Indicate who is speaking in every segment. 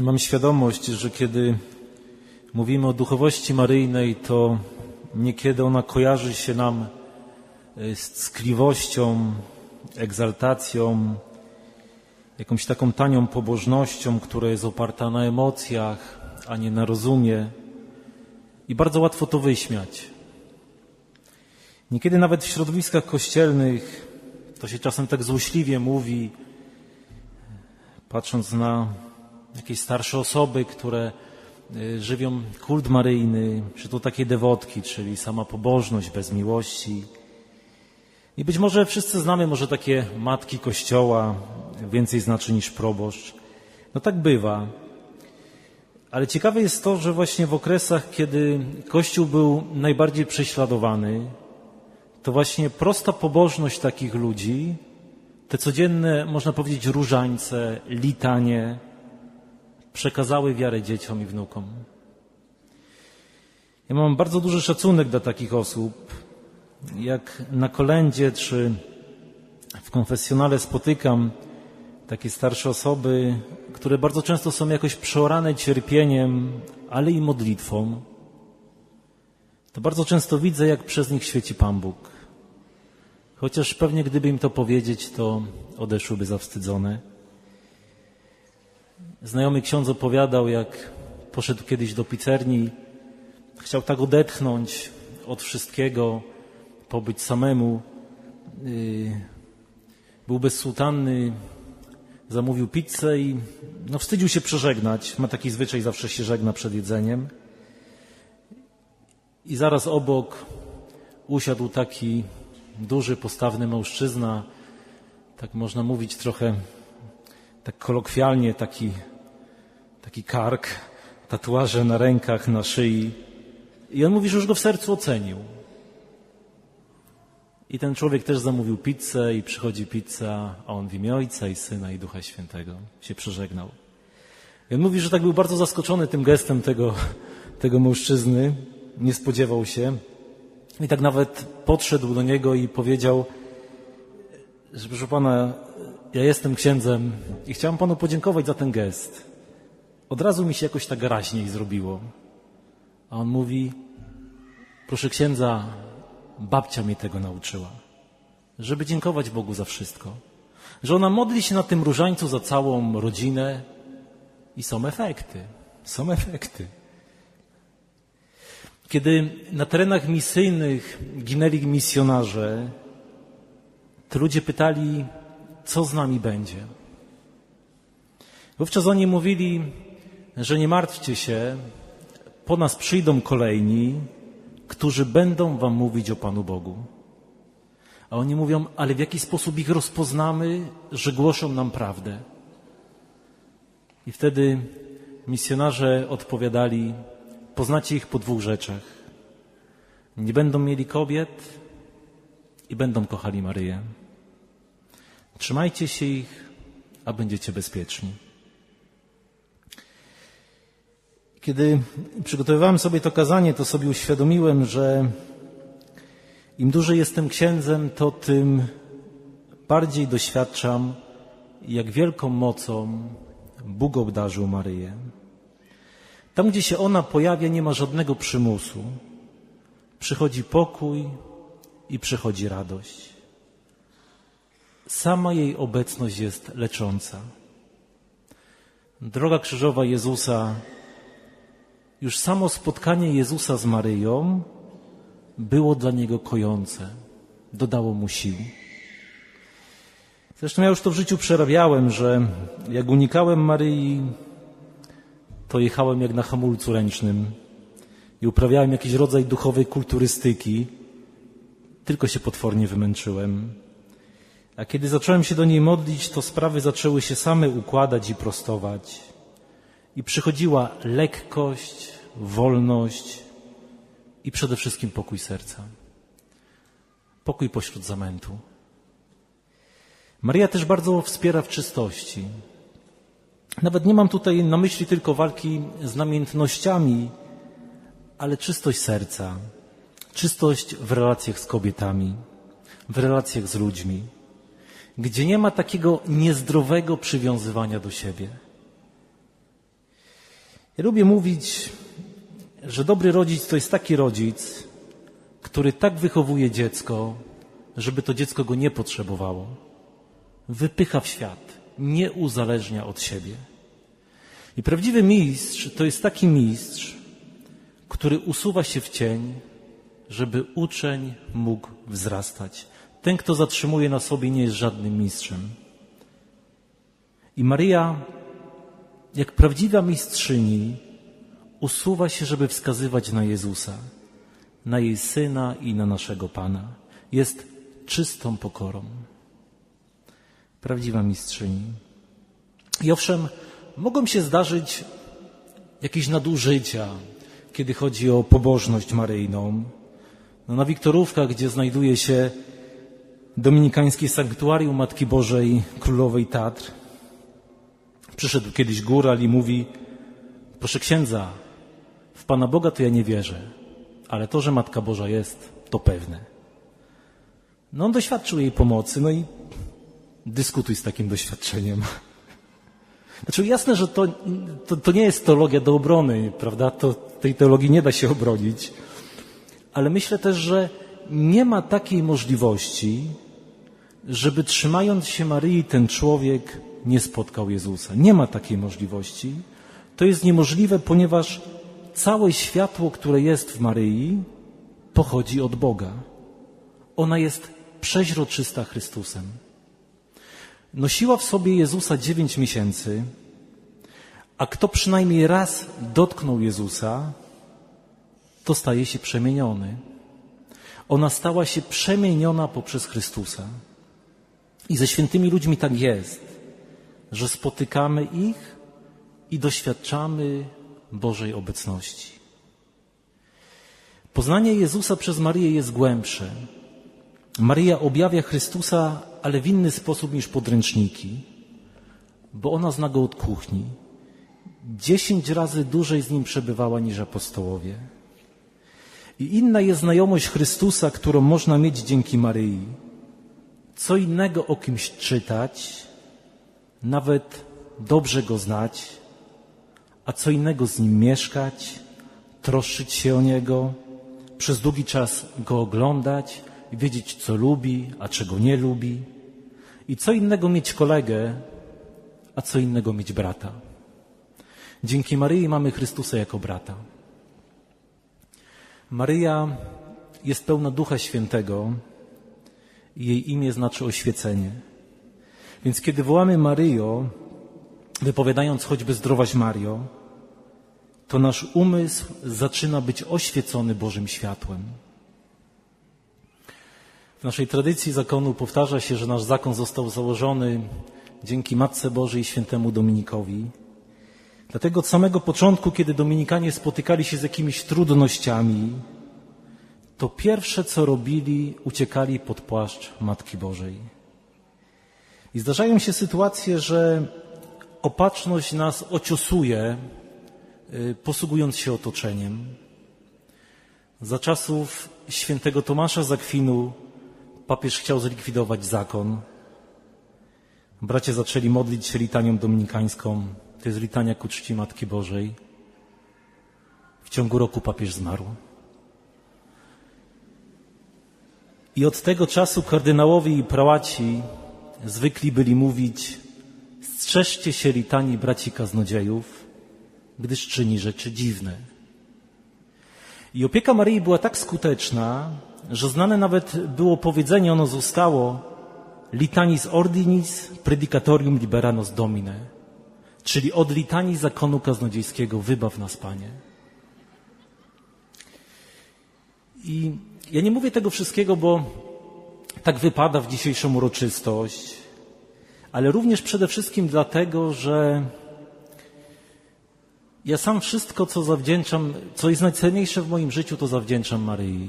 Speaker 1: Mam świadomość, że kiedy mówimy o duchowości maryjnej, to niekiedy ona kojarzy się nam y, z ckliwością, egzaltacją, jakąś taką tanią pobożnością, która jest oparta na emocjach, a nie na rozumie. I bardzo łatwo to wyśmiać. Niekiedy nawet w środowiskach kościelnych to się czasem tak złośliwie mówi, patrząc na jakieś starsze osoby, które y, żywią kult maryjny, czy to takie dewotki, czyli sama pobożność bez miłości. I być może wszyscy znamy może takie matki kościoła, więcej znaczy niż proboszcz. No tak bywa. Ale ciekawe jest to, że właśnie w okresach, kiedy Kościół był najbardziej prześladowany, to właśnie prosta pobożność takich ludzi, te codzienne, można powiedzieć, różańce, litanie, przekazały wiarę dzieciom i wnukom. Ja mam bardzo duży szacunek dla takich osób. Jak na kolędzie czy w konfesjonale spotykam takie starsze osoby, które bardzo często są jakoś przeorane cierpieniem, ale i modlitwą, to bardzo często widzę, jak przez nich świeci Pan Bóg. Chociaż pewnie gdyby im to powiedzieć, to odeszłyby zawstydzone. Znajomy ksiądz opowiadał, jak poszedł kiedyś do pizzerni, chciał tak odetchnąć od wszystkiego, pobyć samemu. Yy, był bez zamówił pizzę i no, wstydził się przeżegnać. Ma taki zwyczaj, zawsze się żegna przed jedzeniem. I zaraz obok usiadł taki duży, postawny mężczyzna, tak można mówić trochę tak kolokwialnie, taki, taki kark, tatuaże na rękach, na szyi. I on mówi, że już go w sercu ocenił. I ten człowiek też zamówił pizzę i przychodzi pizza, a on w imię Ojca i Syna i Ducha Świętego się przeżegnał. I on mówi, że tak był bardzo zaskoczony tym gestem tego, tego mężczyzny, nie spodziewał się. I tak nawet podszedł do niego i powiedział, że proszę pana, ja jestem księdzem i chciałem panu podziękować za ten gest. Od razu mi się jakoś tak raźniej zrobiło. A on mówi, proszę księdza, babcia mnie tego nauczyła, żeby dziękować Bogu za wszystko. Że ona modli się na tym różańcu za całą rodzinę i są efekty. Są efekty. Kiedy na terenach misyjnych ginęli misjonarze, to ludzie pytali, co z nami będzie. Wówczas oni mówili, że nie martwcie się, po nas przyjdą kolejni, którzy będą wam mówić o Panu Bogu. A oni mówią, ale w jaki sposób ich rozpoznamy, że głoszą nam prawdę? I wtedy misjonarze odpowiadali, poznacie ich po dwóch rzeczach. Nie będą mieli kobiet i będą kochali Maryję. Trzymajcie się ich, a będziecie bezpieczni. Kiedy przygotowywałem sobie to kazanie, to sobie uświadomiłem, że im dłużej jestem księdzem, to tym bardziej doświadczam, jak wielką mocą Bóg obdarzył Maryję. Tam, gdzie się ona pojawia, nie ma żadnego przymusu. Przychodzi pokój i przychodzi radość. Sama jej obecność jest lecząca. Droga krzyżowa Jezusa już samo spotkanie Jezusa z Maryją było dla niego kojące, dodało mu sił. Zresztą ja już to w życiu przerabiałem, że jak unikałem Maryi, to jechałem jak na hamulcu ręcznym i uprawiałem jakiś rodzaj duchowej kulturystyki, tylko się potwornie wymęczyłem. A kiedy zacząłem się do niej modlić, to sprawy zaczęły się same układać i prostować. I przychodziła lekkość, wolność i przede wszystkim pokój serca. Pokój pośród zamętu. Maria też bardzo wspiera w czystości. Nawet nie mam tutaj na myśli tylko walki z namiętnościami, ale czystość serca, czystość w relacjach z kobietami, w relacjach z ludźmi, gdzie nie ma takiego niezdrowego przywiązywania do siebie Ja lubię mówić, że dobry rodzic to jest taki rodzic, który tak wychowuje dziecko, żeby to dziecko go nie potrzebowało. Wypycha w świat, nie uzależnia od siebie. I prawdziwy mistrz to jest taki mistrz, który usuwa się w cień, żeby uczeń mógł wzrastać. Ten, kto zatrzymuje na sobie, nie jest żadnym mistrzem. I Maria, jak prawdziwa mistrzyni, usuwa się, żeby wskazywać na Jezusa, na jej syna i na naszego Pana. Jest czystą pokorą. Prawdziwa mistrzyni. I owszem, mogą się zdarzyć jakieś nadużycia, kiedy chodzi o pobożność maryjną. No, na Wiktorówkach, gdzie znajduje się dominikańskie sanktuarium Matki Bożej Królowej Tatr, przyszedł kiedyś góral i mówi, proszę księdza, w Pana Boga to ja nie wierzę, ale to, że Matka Boża jest, to pewne. No on doświadczył jej pomocy, no i dyskutuj z takim doświadczeniem. Znaczy jasne, że to, to, to nie jest teologia do obrony, prawda? To, tej teologii nie da się obronić. Ale myślę też, że nie ma takiej możliwości, żeby trzymając się Maryi ten człowiek nie spotkał Jezusa. Nie ma takiej możliwości. To jest niemożliwe, ponieważ całe światło, które jest w Maryi, pochodzi od Boga. Ona jest przeźroczysta Chrystusem. Nosiła w sobie Jezusa dziewięć miesięcy, a kto przynajmniej raz dotknął Jezusa, to staje się przemieniony. Ona stała się przemieniona poprzez Chrystusa. I ze świętymi ludźmi tak jest, że spotykamy ich i doświadczamy Bożej obecności. Poznanie Jezusa przez Maryję jest głębsze. Maryja objawia Chrystusa, ale w inny sposób niż podręczniki, bo ona zna go od kuchni. Dziesięć razy dłużej z nim przebywała niż apostołowie. I inna jest znajomość Chrystusa, którą można mieć dzięki Maryi. Co innego o kimś czytać, nawet dobrze go znać, a co innego z nim mieszkać, troszczyć się o niego, przez długi czas go oglądać wiedzieć, co lubi, a czego nie lubi. I co innego mieć kolegę, a co innego mieć brata. Dzięki Maryi mamy Chrystusa jako brata. Maryja jest pełna Ducha Świętego i jej imię znaczy oświecenie. Więc kiedy wołamy Maryjo, wypowiadając choćby zdrowaś Mario, to nasz umysł zaczyna być oświecony Bożym światłem. W naszej tradycji zakonu powtarza się, że nasz zakon został założony dzięki Matce Bożej i świętemu Dominikowi. Dlatego od samego początku, kiedy Dominikanie spotykali się z jakimiś trudnościami, to pierwsze co robili, uciekali pod płaszcz Matki Bożej. I zdarzają się sytuacje, że opatrzność nas ociosuje, y, posługując się otoczeniem. Za czasów świętego Tomasza Zakwinu papież chciał zlikwidować zakon. Bracia zaczęli modlić się litanią dominikańską. To jest litania ku czci Matki Bożej. W ciągu roku papież zmarł. I od tego czasu kardynałowie i prałaci zwykli byli mówić strzeżcie się litanii braci kaznodziejów, gdyż czyni rzeczy dziwne. I opieka Maryi była tak skuteczna, że znane nawet było powiedzenie, ono zostało litanis ordinis predicatorium liberanos domine, czyli od litanii zakonu kaznodziejskiego wybaw nas, Panie. I ja nie mówię tego wszystkiego, bo tak wypada w dzisiejszą uroczystość, ale również przede wszystkim dlatego, że ja sam wszystko, co zawdzięczam, co jest najcenniejsze w moim życiu, to zawdzięczam Maryi.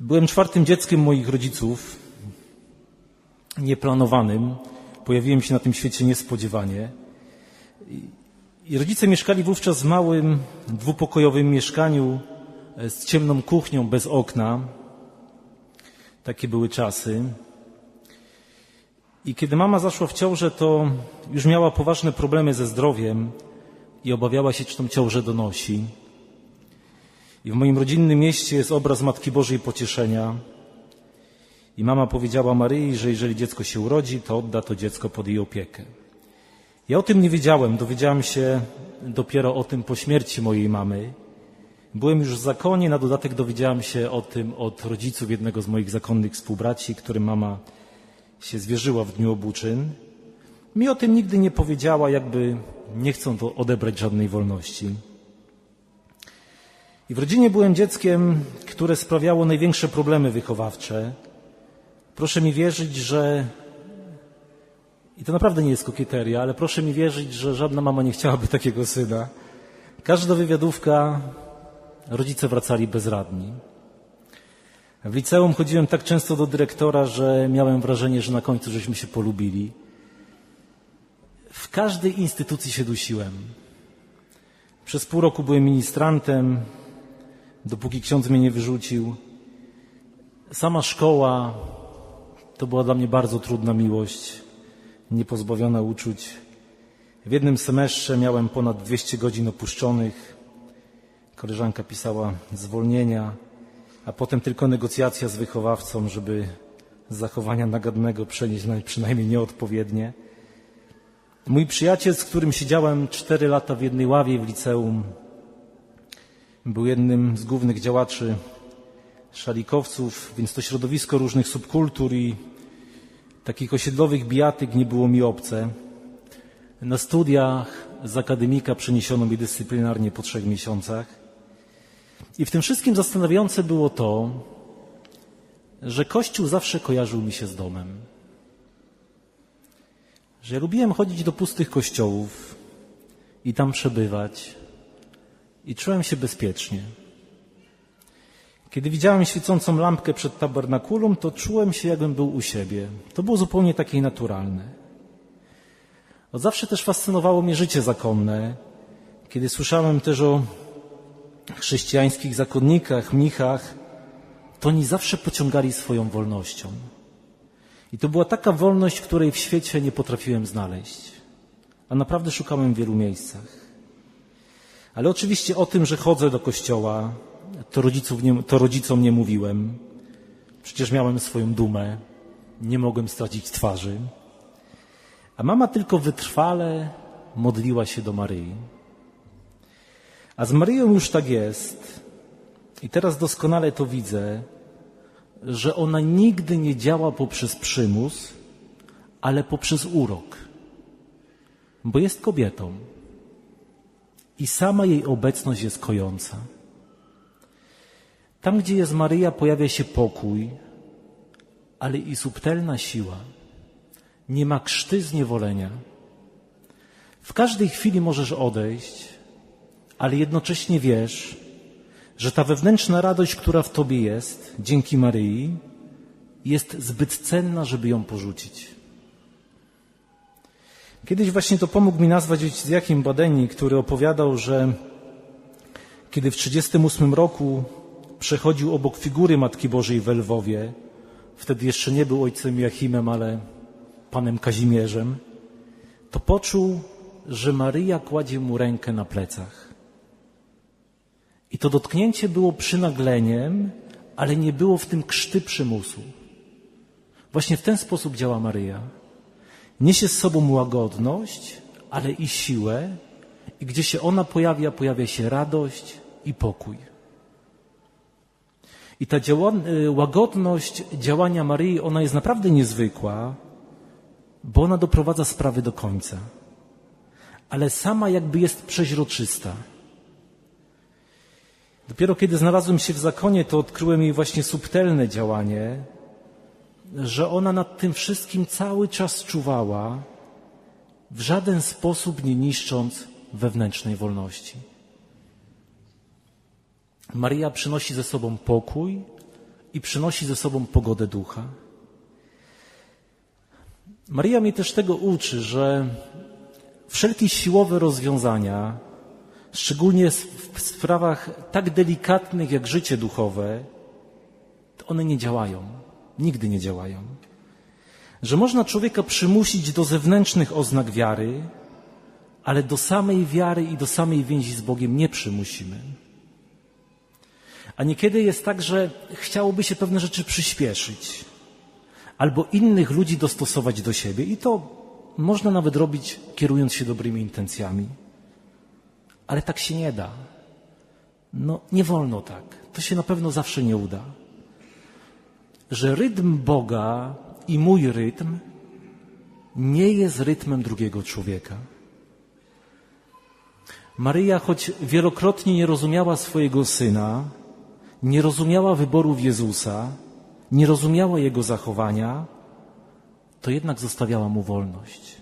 Speaker 1: Byłem czwartym dzieckiem moich rodziców, nieplanowanym. Pojawiłem się na tym świecie niespodziewanie. I rodzice mieszkali wówczas w małym, dwupokojowym mieszkaniu e, z ciemną kuchnią bez okna. Takie były czasy. I kiedy mama zaszła w ciążę, to już miała poważne problemy ze zdrowiem i obawiała się, czy tą ciążę donosi. I w moim rodzinnym mieście jest obraz Matki Bożej Pocieszenia. I mama powiedziała Maryi, że jeżeli dziecko się urodzi, to odda to dziecko pod jej opiekę. Ja o tym nie wiedziałem, dowiedziałem się dopiero o tym po śmierci mojej mamy. Byłem już w zakonie, na dodatek dowiedziałem się o tym od rodziców jednego z moich zakonnych współbraci, którym mama się zwierzyła w dniu obuczyn. Mi o tym nigdy nie powiedziała, jakby nie chcą to odebrać żadnej wolności. I w rodzinie byłem dzieckiem, które sprawiało największe problemy wychowawcze. Proszę mi wierzyć, że i to naprawdę nie jest kokieteria, ale proszę mi wierzyć, że żadna mama nie chciałaby takiego syna. Każda wywiadówka, rodzice wracali bezradni. W liceum chodziłem tak często do dyrektora, że miałem wrażenie, że na końcu żeśmy się polubili. W każdej instytucji się dusiłem. Przez pół roku byłem ministrantem, dopóki ksiądz mnie nie wyrzucił. Sama szkoła to była dla mnie bardzo trudna miłość, niepozbawiona uczuć. W jednym semestrze miałem ponad 200 godzin opuszczonych. Koleżanka pisała zwolnienia, a potem tylko negocjacja z wychowawcą, żeby zachowania nagadnego przenieść na przynajmniej nieodpowiednie. Mój przyjaciel, z którym siedziałem cztery lata w jednej ławie w liceum, był jednym z głównych działaczy szalikowców, więc to środowisko różnych subkultur i takich osiedlowych bijatyk nie było mi obce. Na studiach z akademika przeniesiono mi dyscyplinarnie po trzech miesiącach. I w tym wszystkim zastanawiające było to, że Kościół zawsze kojarzył mi się z domem. Że ja lubiłem chodzić do pustych kościołów i tam przebywać i czułem się bezpiecznie. Kiedy widziałem świecącą lampkę przed tabernakulum, to czułem się, jakbym był u siebie. To było zupełnie takie naturalne. Od zawsze też fascynowało mnie życie zakonne. Kiedy słyszałem też o chrześcijańskich zakonnikach, mnichach, to oni zawsze pociągali swoją wolnością. I to była taka wolność, której w świecie nie potrafiłem znaleźć. A naprawdę szukałem w wielu miejscach. Ale oczywiście o tym, że chodzę do kościoła, to, rodziców nie, to rodzicom nie mówiłem. Przecież miałem swoją dumę, nie mogłem stracić twarzy. A mama tylko wytrwale modliła się do Maryi. A z Maryją już tak jest, i teraz doskonale to widzę, że ona nigdy nie działa poprzez przymus, ale poprzez urok, bo jest kobietą i sama jej obecność jest kojąca. Tam, gdzie jest Maryja, pojawia się pokój, ale i subtelna siła. Nie ma krzty zniewolenia. W każdej chwili możesz odejść, ale jednocześnie wiesz, że ta wewnętrzna radość, która w tobie jest, dzięki Maryi, jest zbyt cenna, żeby ją porzucić. Kiedyś właśnie to pomógł mi nazwać z Jakim Badeni, który opowiadał, że kiedy w 1938 roku przechodził obok figury Matki Bożej w Lwowie, wtedy jeszcze nie był ojcem Jachimem, ale panem Kazimierzem, to poczuł, że Maryja kładzie mu rękę na plecach. I to dotknięcie było przynagleniem, ale nie było w tym krzty przymusu. Właśnie w ten sposób działa Maryja. Niesie z sobą łagodność, ale i siłę, i gdzie się ona pojawia, pojawia się radość i pokój. I ta y, łagodność działania Maryi, ona jest naprawdę niezwykła, bo ona doprowadza sprawy do końca. Ale sama jakby jest przeźroczysta. Dopiero kiedy znalazłem się w zakonie, to odkryłem jej właśnie subtelne działanie, że ona nad tym wszystkim cały czas czuwała, w żaden sposób nie niszcząc wewnętrznej wolności. Maria przynosi ze sobą pokój i przynosi ze sobą pogodę ducha. Maria mnie też tego uczy, że wszelkie siłowe rozwiązania, szczególnie w sprawach tak delikatnych jak życie duchowe, to one nie działają. Nigdy nie działają. że można człowieka przymusić do zewnętrznych oznak wiary, ale do samej wiary i do samej więzi z Bogiem nie przymusimy. A niekiedy jest tak, że chciałoby się pewne rzeczy przyspieszyć albo innych ludzi dostosować do siebie i to można nawet robić kierując się dobrymi intencjami. Ale tak się nie da. No, nie wolno tak. To się na pewno zawsze nie uda. Że rytm Boga i mój rytm nie jest rytmem drugiego człowieka. Maryja, choć wielokrotnie nie rozumiała swojego syna, nie rozumiała wyborów Jezusa, nie rozumiała jego zachowania, to jednak zostawiała mu wolność.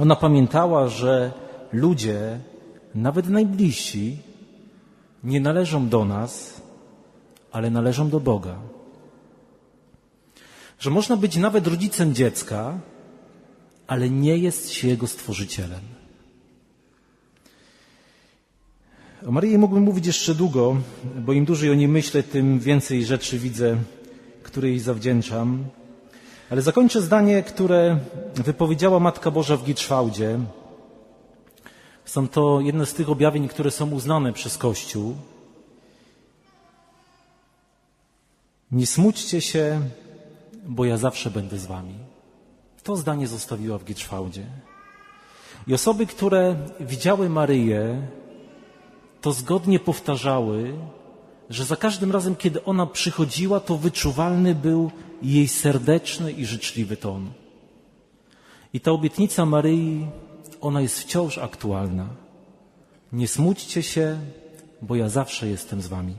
Speaker 1: Ona pamiętała, że ludzie, nawet najbliżsi, nie należą do nas, ale należą do Boga. Że można być nawet rodzicem dziecka, ale nie jest się jego stworzycielem. O Maryi mógłbym mówić jeszcze długo, bo im dłużej o niej myślę, tym więcej rzeczy widzę, które jej zawdzięczam. Ale zakończę zdanie, które wypowiedziała Matka Boża w Gitrzwałdzie. Są to jedne z tych objawień, które są uznane przez Kościół. Nie smućcie się, bo ja zawsze będę z wami. To zdanie zostawiła w Gitrzwałdzie. I osoby, które widziały Maryję, to zgodnie powtarzały, że za każdym razem, kiedy ona przychodziła, to wyczuwalny był jej serdeczny i życzliwy ton. I ta obietnica Maryi, ona jest wciąż aktualna. Nie smućcie się, bo ja zawsze jestem z wami.